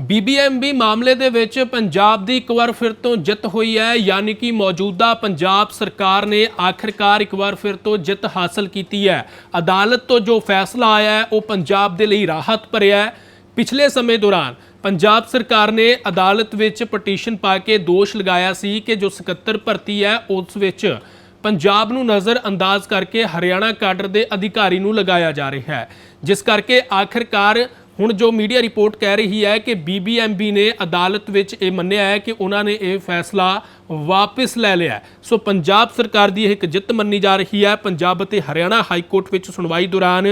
BBMB ਮਾਮਲੇ ਦੇ ਵਿੱਚ ਪੰਜਾਬ ਦੀ ਇੱਕ ਵਾਰ ਫਿਰ ਤੋਂ ਜਿੱਤ ਹੋਈ ਹੈ, ਯਾਨੀ ਕਿ ਮੌਜੂਦਾ ਪੰਜਾਬ ਸਰਕਾਰ ਨੇ ਆਖਿਰਕਾਰ ਇੱਕ ਵਾਰ ਫਿਰ ਤੋਂ ਜਿੱਤ ਹਾਸਲ ਕੀਤੀ ਹੈ। ਅਦਾਲਤ ਤੋਂ ਜੋ ਫੈਸਲਾ ਆਇਆ ਹੈ, ਉਹ ਪੰਜਾਬ ਦੇ ਲਈ ਰਾਹਤ ਭਰਿਆ ਹੈ। ਪਿਛਲੇ ਸਮੇਂ ਦੌਰਾਨ ਪੰਜਾਬ ਸਰਕਾਰ ਨੇ ਅਦਾਲਤ ਵਿੱਚ ਪਟੀਸ਼ਨ ਪਾ ਕੇ ਦੋਸ਼ ਲਗਾਇਆ ਸੀ ਕਿ ਜੋ ਸਕੱਤਰ ਭਰਤੀ ਹੈ, ਉਸ ਵਿੱਚ ਪੰਜਾਬ ਨੂੰ ਨਜ਼ਰ ਅੰਦਾਜ਼ ਕਰਕੇ ਹਰਿਆਣਾ ਕਾਡਰ ਦੇ ਅਧਿਕਾਰੀ ਨੂੰ ਲਗਾਇਆ ਜਾ ਰਿਹਾ ਹੈ। ਜਿਸ ਕਰਕੇ ਆਖਿਰਕਾਰ ਹੁਣ ਜੋ ਮੀਡੀਆ ਰਿਪੋਰਟ ਕਹਿ ਰਹੀ ਹੈ ਕਿ ਬੀਬੀਐਮਬੀ ਨੇ ਅਦਾਲਤ ਵਿੱਚ ਇਹ ਮੰਨਿਆ ਹੈ ਕਿ ਉਹਨਾਂ ਨੇ ਇਹ ਫੈਸਲਾ ਵਾਪਸ ਲੈ ਲਿਆ ਸੋ ਪੰਜਾਬ ਸਰਕਾਰ ਦੀ ਇਹ ਇੱਕ ਜਿੱਤ ਮੰਨੀ ਜਾ ਰਹੀ ਹੈ। ਪੰਜਾਬ ਅਤੇ ਹਰਿਆਣਾ ਹਾਈ ਕੋਰਟ ਵਿੱਚ ਸੁਣਵਾਈ ਦੌਰਾਨ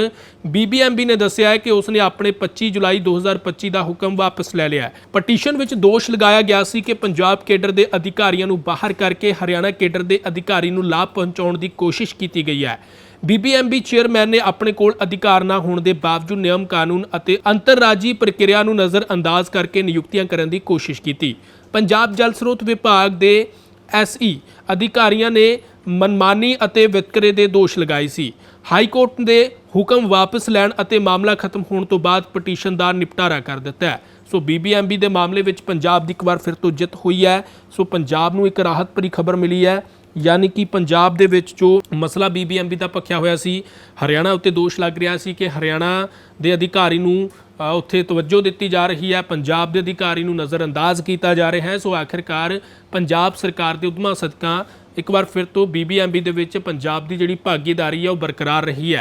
ਬੀਬੀਐਮਬੀ ਨੇ ਦੱਸਿਆ ਹੈ ਕਿ ਉਸਨੇ ਆਪਣੇ 25 ਜੁਲਾਈ 2025 ਦਾ ਹੁਕਮ ਵਾਪਸ ਲੈ ਲਿਆ ਹੈ। ਪਟੀਸ਼ਨ ਵਿੱਚ ਦੋਸ਼ ਲਗਾਇਆ ਗਿਆ ਸੀ ਕਿ ਪੰਜਾਬ ਕੇਡਰ ਦੇ ਅਧਿਕਾਰੀਆਂ ਨੂੰ ਬਾਹਰ ਕਰਕੇ ਹਰਿਆਣਾ ਕੇਡਰ ਦੇ ਅਧਿਕਾਰੀ ਨੂੰ ਲਾਭ ਪਹੁੰਚਾਉਣ ਦੀ ਕੋਸ਼ਿਸ਼ ਕੀਤੀ ਗਈ ਹੈ। ਬੀਬੀਐਮਬੀ ਚੇਅਰਮੈਨ ਨੇ ਆਪਣੇ ਕੋਲ ਅਧਿਕਾਰ ਨਾ ਹੋਣ ਦੇ ਬਾਵਜੂਦ ਨਿਯਮ ਕਾਨੂੰਨ ਅਤੇ ਅੰਤਰਰਾਜੀ ਪ੍ਰਕਿਰਿਆ ਨੂੰ ਨਜ਼ਰ ਅੰਦਾਜ਼ ਕਰਕੇ ਨਿਯੁਕਤੀਆਂ ਕਰਨ ਦੀ ਕੋਸ਼ਿਸ਼ ਕੀਤੀ। ਪੰਜਾਬ ਜਲ ਸਰੋਤ ਵਿਭਾਗ ਦੇ ਐਸਈ ਅਧਿਕਾਰੀਆਂ ਨੇ ਮਨਮਾਨੀ ਅਤੇ ਵਿਤਕਰੇ ਦੇ ਦੋਸ਼ ਲਗਾਏ ਸੀ। ਹਾਈ ਕੋਰਟ ਦੇ ਹੁਕਮ ਵਾਪਸ ਲੈਣ ਅਤੇ ਮਾਮਲਾ ਖਤਮ ਹੋਣ ਤੋਂ ਬਾਅਦ ਪਟੀਸ਼ਨ ਦਾ ਨਿਪਟਾਰਾ ਕਰ ਦਿੱਤਾ ਹੈ। ਸੋ ਬੀਬੀਐਮਬੀ ਦੇ ਮਾਮਲੇ ਵਿੱਚ ਪੰਜਾਬ ਦੀ ਇੱਕ ਵਾਰ ਫਿਰ ਤੋਂ ਜਿੱਤ ਹੋਈ ਹੈ। ਸੋ ਪੰਜਾਬ ਨੂੰ ਇੱਕ ਰਾਹਤ ਭਰੀ ਖਬਰ ਮਿਲੀ ਹੈ। ਯਾਨੀ ਕਿ ਪੰਜਾਬ ਦੇ ਵਿੱਚ ਜੋ ਮਸਲਾ ਬੀਬੀਐਮਬੀ ਦਾ ਪੱਖਿਆ ਹੋਇਆ ਸੀ, ਹਰਿਆਣਾ ਉੱਤੇ ਦੋਸ਼ ਲੱਗ ਰਿਹਾ ਸੀ ਕਿ ਹਰਿਆਣਾ ਦੇ ਅਧਿਕਾਰੀ ਨੂੰ ਉੱਥੇ ਤਵੱਜੋ ਦਿੱਤੀ ਜਾ ਰਹੀ ਹੈ, ਪੰਜਾਬ ਦੇ ਅਧਿਕਾਰੀ ਨੂੰ ਨਜ਼ਰਅੰਦਾਜ਼ ਕੀਤਾ ਜਾ ਰਿਹਾ ਹੈ। ਸੋ ਆਖਿਰਕਾਰ ਪੰਜਾਬ ਸਰਕਾਰ ਦੇ ਉਦਮਾਂ ਸਦਕਾ ਇੱਕ ਵਾਰ ਫਿਰ ਤੋਂ ਬੀਬੀਐਮਬੀ ਦੇ ਵਿੱਚ ਪੰਜਾਬ ਦੀ ਜਿਹੜੀ ਭਾਗੀਦਾਰੀ ਹੈ, ਉਹ ਬਰਕਰਾਰ ਰਹੀ ਹੈ।